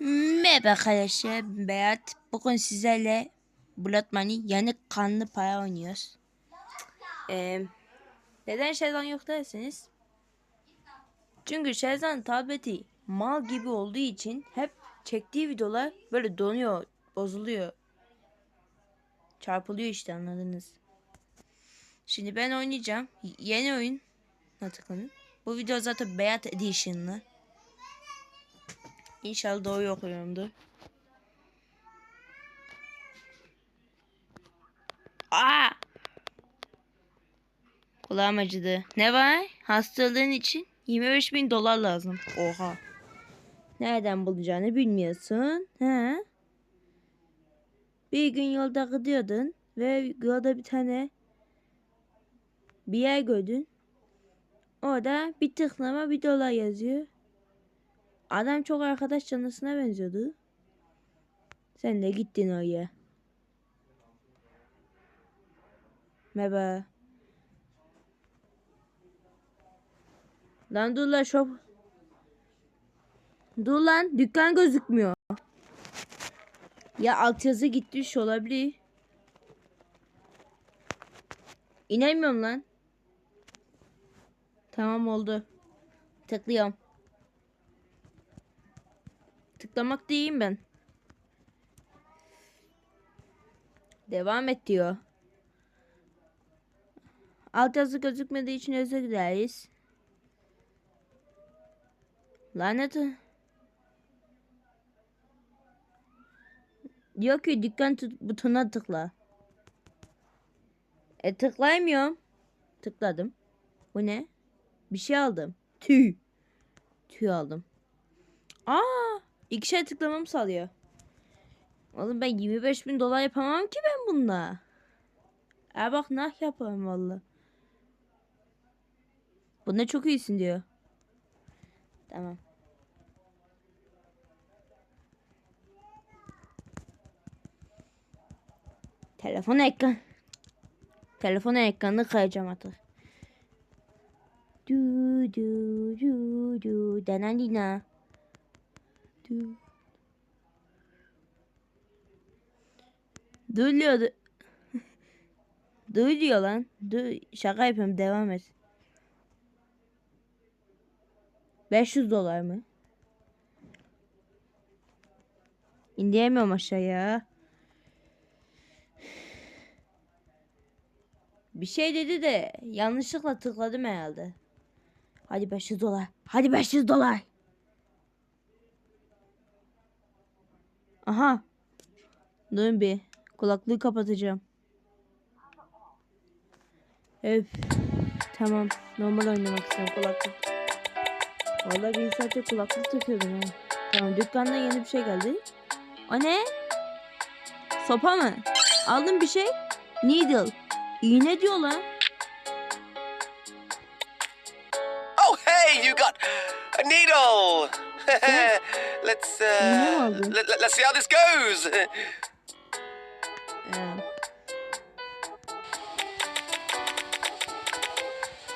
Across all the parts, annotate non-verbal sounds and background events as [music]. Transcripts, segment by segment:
Merhaba arkadaşlar Berat. Bugün sizlerle Blood Money yani kanlı para oynuyoruz. Ee, neden Şezan yok derseniz. Çünkü Şezan tableti mal gibi olduğu için hep çektiği videolar böyle donuyor, bozuluyor. Çarpılıyor işte anladınız. Şimdi ben oynayacağım. Yeni oyun. Tıklanın. Bu video zaten Beyat Edition'lı. İnşallah doğru okuyorumdur. Aa! Kulağım acıdı. Ne var? Hastalığın için 25 bin dolar lazım. Oha. Nereden bulacağını bilmiyorsun. He? Bir gün yolda gidiyordun ve yolda bir tane bir yer gördün. Orada bir tıklama bir dolar yazıyor. Adam çok arkadaş canlısına benziyordu. Sen de gittin oraya. Merhaba. Lan dur lan şop. Dur lan dükkan gözükmüyor. Ya altyazı gitmiş olabilir. İnemiyorum lan. Tamam oldu. Tıklıyorum. Tıklamak değilim ben. Devam et diyor. Alt yazı gözükmediği için özür dileriz. Lanet. Diyor ki dükkan tut- butonuna tıkla. E tıklayamıyorum. Tıkladım. Bu ne? Bir şey aldım. Tüy. Tüy aldım. Aa, ikişer tıklamamı sağlıyor. Oğlum ben 25 bin dolar yapamam ki ben bununla. E bak nah yaparım valla. Bunda çok iyisin diyor. Tamam. Telefon ekran. Telefon ekranını kayacağım artık. Du du du du danalina. Du. Dur diyor. dur- [laughs] Dur diyor lan. Dur şaka yapıyorum devam et. 500 dolar mı? İndiremiyorum aşağıya. Bir şey dedi de yanlışlıkla tıkladım herhalde. Hadi 500 dolar. Hadi 500 dolar. Aha. Durun bir. Kulaklığı kapatacağım. Öf. Tamam. Normal oynamak istiyorum kulaklık. Vallahi bir saatte kulaklık takıyordum ha. Tamam dükkandan yeni bir şey geldi. O ne? Sopa mı? Aldım bir şey. Needle. İğne diyor lan. Oh, hey, you got a needle. [laughs] let's uh, let, let, let's see how this goes. Ee,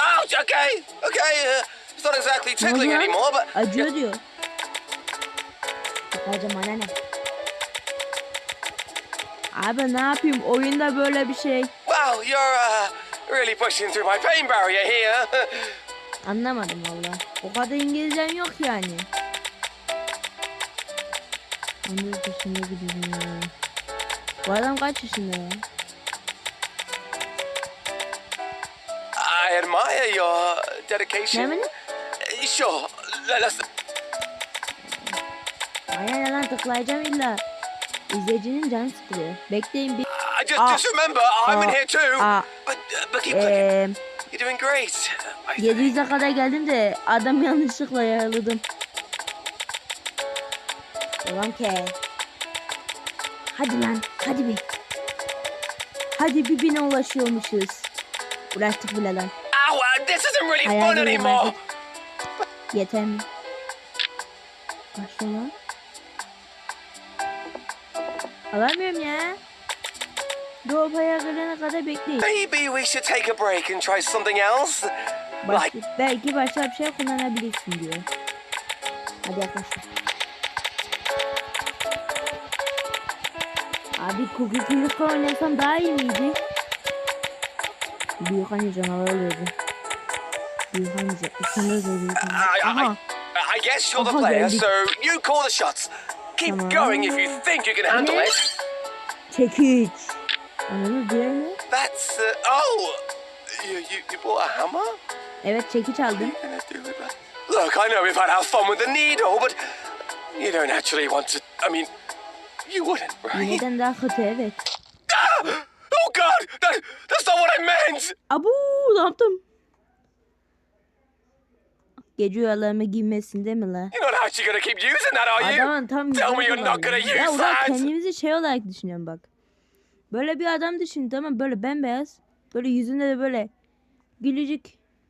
Ouch. Okay, okay. Uh, it's not exactly tickling anymore, but Acıyor diyor. Bakacağım bana ne? Abi ne yapayım oyunda böyle bir şey. wow, you're uh, really pushing through my pain barrier here. [laughs] Anlamadım valla. O kadar İngilizcem yok yani. 14 yaşında gidiyorum ya. Bu adam kaç yaşında ya? I admire your dedication. Ne? Uh, Sure. let- Let's. Aynen lan tıklayacağım illa. İzleyicinin canı sıkılıyor. Bekleyin bir... I just, Ah. just remember, I'm in here too. Ah. But, uh, but keep. Eee... You're doing great. I think. 700'e kadar geldim de adam yanlışlıkla yaraladım. Ulan ke. Hadi lan hadi bir. Hadi bir bine ulaşıyormuşuz. Ulaştık bile lan. Ow, uh, this isn't really fun Hayal anymore. verdik. Yeter mi? Başla lan. Alamıyorum ya. Doğupaya gelene kadar bekleyin. Maybe we should take a break and try something else. Başka, belki başka bir şey kullanabilirsin diyor. Hadi arkadaşlar. Abi Cookie Cloud'la oynasam daha iyi miydi? Büyük anne canavar öldü. Büyük anne. I, I, Aha. I guess you're the player, so you call the shots. Keep Tamam. going if you think you can handle it. Çekiç. Anladın diğer ne? That's uh, oh, you, you you bought a hammer. Evet çekiç aldım. Look, I know we've had our fun with the needle, but you don't actually want to. I mean, you wouldn't, right? Neden daha kötü evet. Ah! Oh God, that, that's not what I meant. Abu ne yaptım? Gece uyalarımı giymesin değil mi la? You're not actually gonna keep using that, are you? Adamın tam Tell me you're not gonna Ya use ulan that. kendimizi şey olarak düşünüyorum bak. Böyle bir adam düşün tamam böyle bembeyaz. Böyle yüzünde de böyle gülücük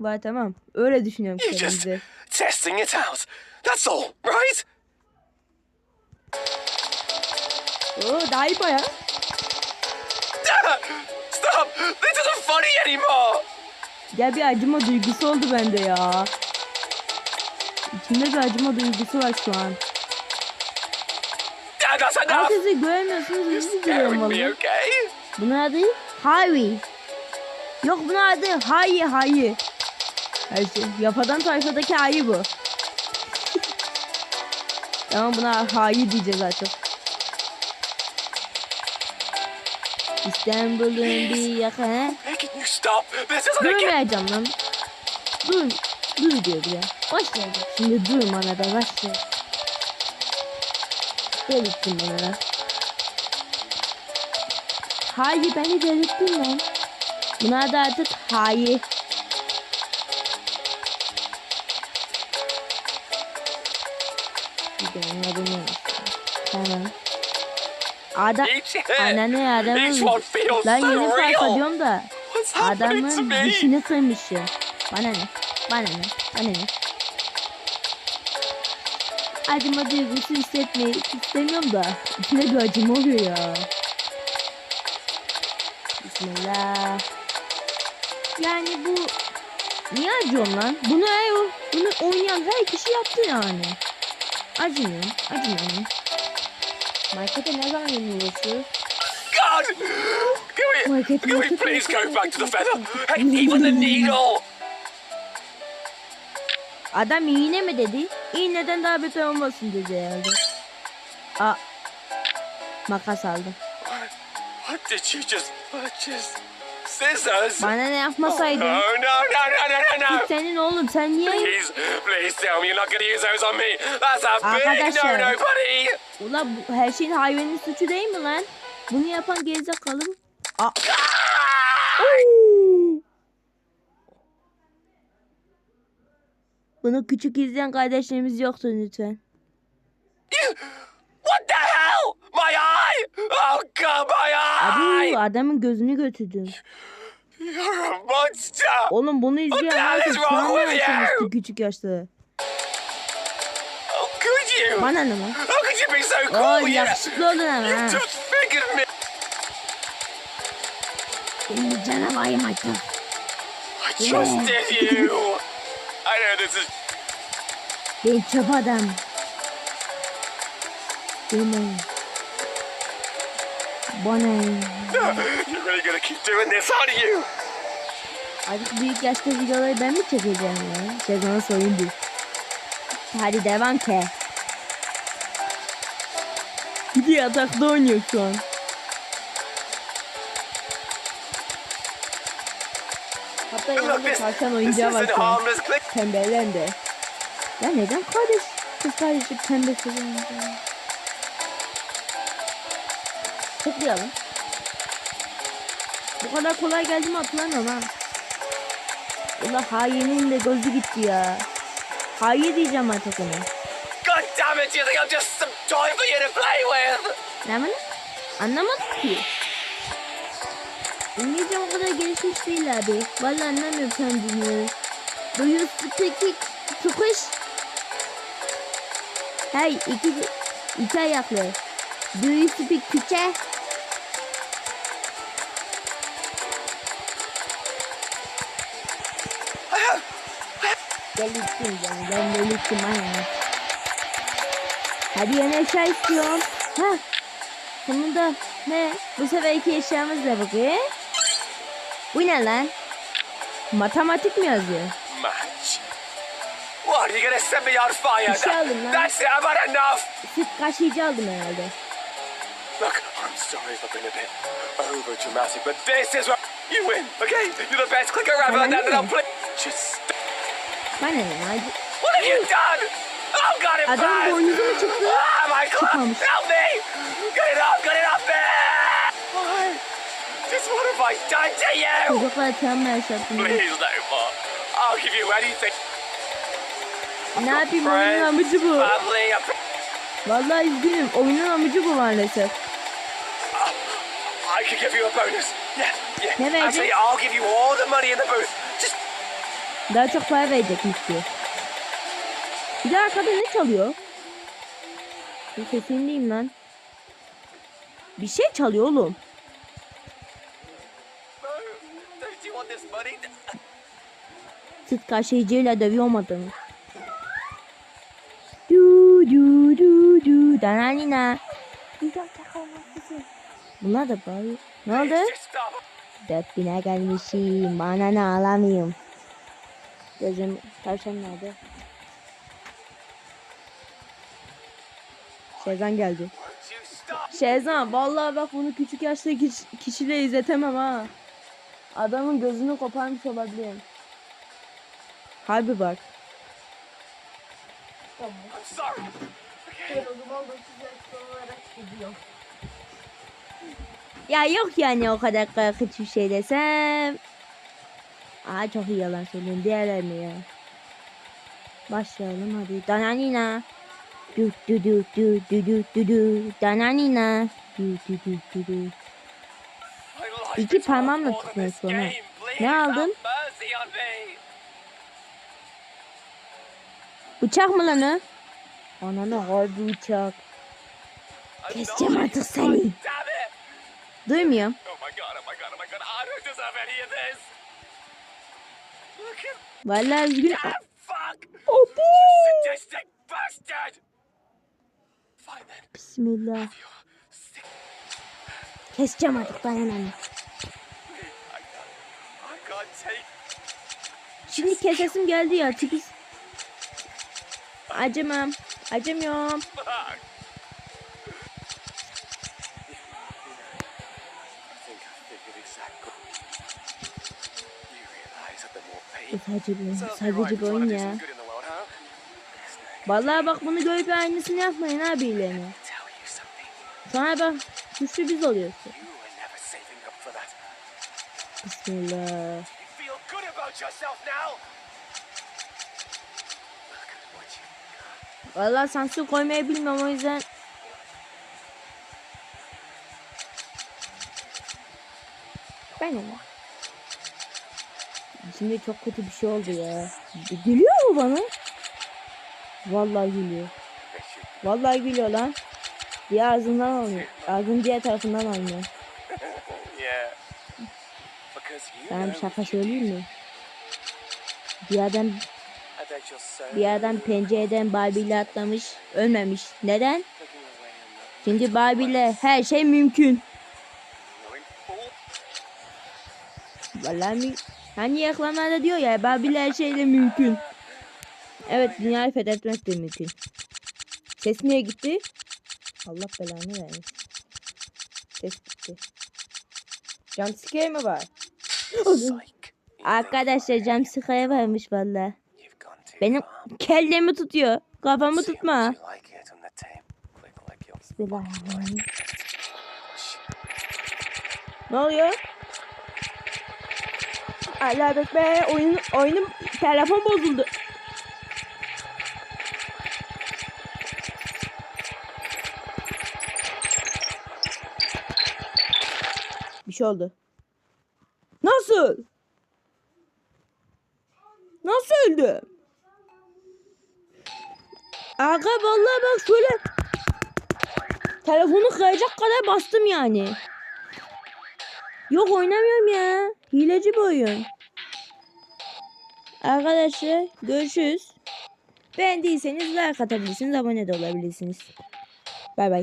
var tamam. Öyle düşünüyorum You're just testing it out. That's all, right? Oo daha iyi baya. Stop! This isn't funny anymore. Ya bir acıma duygusu oldu bende ya. İçimde bir acıma duygusu var şu an. That's enough. Herkesi göremiyorsunuz Scaring me, valla. okay? Bunun adı Harvey. Yok bunun adı Hayi Hayi. Her şey. Yapadan tayfadaki Hayi bu. [laughs] tamam buna Hayi diyeceğiz artık. İstanbul'un bir yakını. Can you stop? This isn't a game. Durmayacağım lan. Dur. Dur diyor bir de. Ver. Şimdi dur bana da ver. Delirttin beni lan. Hayır beni delirttin lan. Buna da artık hayır. Ada Each hit, Ananı adamın Lan yeni sayfa diyorum da Adamın dişini kırmışım. Bana ne? Bana ne? Bana ne? Acıma duygusu hissetmeyi istemiyorum da içine bir acıma oluyor ya. Bismillah. Yani bu niye acıyorum lan? Bunu her, bunu oynayan her kişi yaptı yani. Acımıyorum, acımıyorum. Markete ne zaman uğraşıyoruz? God! Can we, Market, can we market, please go market, back to the feather? Hey, even the needle! Adam iğne mi dedi? İğneden daha beter olmasın dedi herhalde. Aa. Makas aldım. What did you just purchase? Scissors? Bana ne No, yapmasaydın? no, no, no, no, no, no! Senin oğlum sen niye? Please, please tell me you're not gonna use those on me. That's a big Arkadaşlar. no-no, buddy. Ulan bu, her şeyin hayvanın suçu değil mi lan? Bunu yapan gerizekalı mı? Aa. Bunu küçük izleyen kardeşlerimiz yoktur lütfen. What the hell? My eye! Oh God, my Abi eye! adamın gözünü götürdün. You're a monster! Oğlum bunu izleyen herkes you? yaşamıştı küçük yaşta. How could you? Bana ne lan? Could you be so Oo cool? You, yakışıklı oldun ama you ha. just figured me. Şimdi canavarım artık. I trusted you. I know this is Ben çöp adam. Benim. Bana. You're really gonna keep doing this, aren't you? Artık büyük yaşta videoları ben mi çekeceğim ya? Sezona soyundu. Hadi devam ke. Bir de yatakta oynuyor şu an. Hatta yanında this oyuncağı var şu an. Pembelen de. Ya neden kardeş? Kız kardeşi pembe seviyorum. Tıklayalım. Bu kadar kolay geldi mi hatırlamıyorum ha. Ula hainin de gözü gitti ya. Hayır diyeceğim artık ona. God damn it! You think I'm just some toy for you to play with? Ne mi? Ki. İngilizce o kadar gelişmiş değil abi. Vallahi anlamıyorum kendimi. Do you speak Turkish? Hey iki, iki ayaklı. Do you speak Türkçe? Delirttim beni. Ben delirttim aynen. Hadi yeni eşya istiyorum. Ha. Sonunda ne? Bu sefer iki eşyamız da bakıyor. Bu ne lan? Matematik mi yazıyor? Match. What, are you gonna set me on fire? Şey aldım lan. That's had enough! Süt kaşıyıcı aldım herhalde. Look, I'm sorry I've been a bit over dramatic, but this is where you win, okay? You're the best clicker ever, and then I'll play. Just. Bana ne? What have you done? Oh, Adam boynuzu mu çıktı? Clothes! Çıkmamış. Help me! Get it off, get it off there! Why? Just what have I done to you? Çocuklara travma yaşattım. Please, no more. I'll give you anything. Ne yapayım oyunun amacı bu. Vallahi üzgünüm. Oyunun amacı bu maalesef. I could give you a bonus. Yeah, yeah. Ne verecek? Actually, I'll give you all the money in the booth. Just Daha çok para verecekmiş diyor. Bir de arkada ne çalıyor? Bir sesini diyeyim lan. Bir şey çalıyor oğlum. no. Don't you want this money? Süt kaşıyıcıyla dövüyor adamı. Du du du du dananina. Bunlar da bağırıyor. Ne oldu? Dört bine gelmişim. Bana ne alamıyorum. Gözüm tavşan nerede? Şezan geldi. Şezan vallahi bak bunu küçük yaşta kiş- kişiyle izletemem ha. Adamın gözünü koparmış olabilirim. Harbi bak. Ya yok yani o kadar korkunç bir şey desem. Aa çok iyi yalan söylüyorum. Diğerlerini ya. Başlayalım hadi. Dananina. Du du du du du du du du. Dananina. Du du du du du. İki parmağımla game. Please Ne aldın? Bıçak mı lan o? Ananı harbi bıçak. I'm Keseceğim artık seni. Duymuyorum. Oh oh oh Vallahi üzgün. that Bismillah. Keseceğim artık take Şimdi kesesim geldi ya. Çünkü acımam. Acımıyorum. sadece bir Sadece bir oyun ya. some good in the world, huh? Listen, I Vallahi bak bunu görüp aynısını yapmayın you something. Sonra bak suçlu biz oluyoruz. Bismillah. Vallahi sansür koymayı bilmiyorum o yüzden. Ben mi? Şimdi çok kötü bir şey oldu ya. Gülüyor mu bana? Vallahi gülüyor. Vallahi gülüyor lan. Diğer ağzından almıyor. Ağzın diğer tarafından almıyor. Sana bir şaka söyleyeyim mi? Bir adam bir adam pencereden Barbie ile atlamış, ölmemiş. Neden? Çünkü Barbie ile her şey mümkün. Vallahi mi? Hani reklamlarda diyor ya Barbie ile her şeyle mümkün. Evet dünyayı fethetmek de mümkün. Ses niye gitti? Allah belanı versin. Ses gitti. Jumpscare mi var? Arkadaşlar jumpscare varmış valla. Benim kellemi tutuyor. Kafamı tutma. Bismillahirrahmanirrahim. Shit. Ne oluyor? Allah be oyun oyunum telefon bozuldu. Bir şey oldu. Nasıl? Nasıl öldü? Aga vallahi bak şöyle telefonu kayacak kadar bastım yani. Yok oynamıyorum ya. Hileci bir oyun. Arkadaşlar görüşürüz. Beğendiyseniz like atabilirsiniz. Abone de olabilirsiniz. Bay bay.